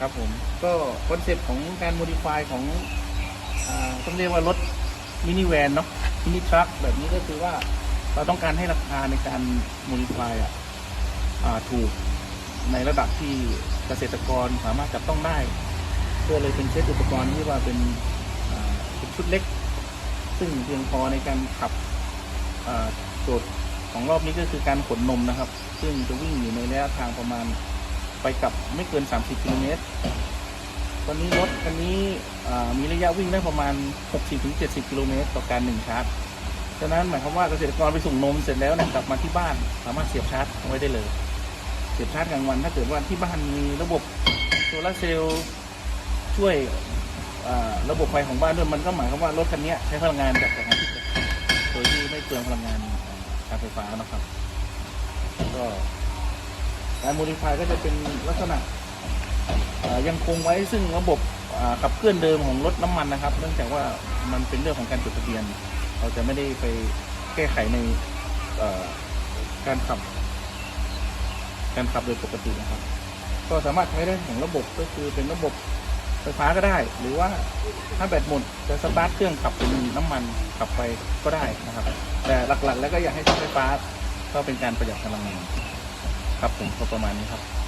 ครับผมก็คอนเซปต์ของการโมดิฟายของอต้องเรียกว่ารถมินิแวนเนาะมินิทรัคแบบนี้ก็คือว่าเราต้องการให้ราคาในการโมดิฟายอะถูกในระดับที่เกษตรกรสามารถจับต้องได้ก็เลยเป็นเซตอุปกรณ์ที่ว่าเป็นเป็นชุดเล็ก ซึ่งเพียงพอในการขับโจทย์ของรอบนี้ก็คือการขนนมนะครับ ซึ่งจะวิ่งอยู่ในระยะทางประมาณ ไปกลับไม่เกิน 30กิโลเมตรตอนนี้รถคันนี้มีระยะวิ่งได้ประมาณ 60-70 กิโลเมตรต่อการหนึ่งชาร์จฉะนั้นหมายความว่าเกษตรกรไปส่งนมเสร็จแล้วเนี่ยกลับมาที่บ้านสามารถเสียบชาร์จไว้ได้เลย เสียบชาร์จกลางวัน ถ้าเกิดว่าที่บ้านมีระบบโซลาร์เซลล์ช่วยระบบไฟของบ้านด้วยมันก็หมายความว่ารถคันนี้ใช้พลังงานจากแสงอาทิตย์โดยที่ไม่เปลืองพลังงานการไฟฟ้านะครับ ก็ การโมดิฟายก็จะเป็นลักษณะยังคงไว้ซึ่งระบบขับเคลื่อนเดิมของรถน้ำมันนะครับ เนื่องจากว่ามันเป็นเรื่องของการจดทะเบียน เราจะไม่ได้ไปแก้ไขในการขับ การขับโดยปกตินะครับ ก็สามารถใช้ได้ของระบบก็คือเป็นระบบไฟฟ้าก็ได้ หรือว่าถ้าแบตหมดจะสตาร์ทเครื่องขับเป็นน้ำมันขับไปก็ได้นะครับ แต่หลักๆ แล้วก็อยากให้ใช้ไฟฟ้าก็เป็นการประหยัดพลังงาน ครับผมก็ประมาณนี้ครับ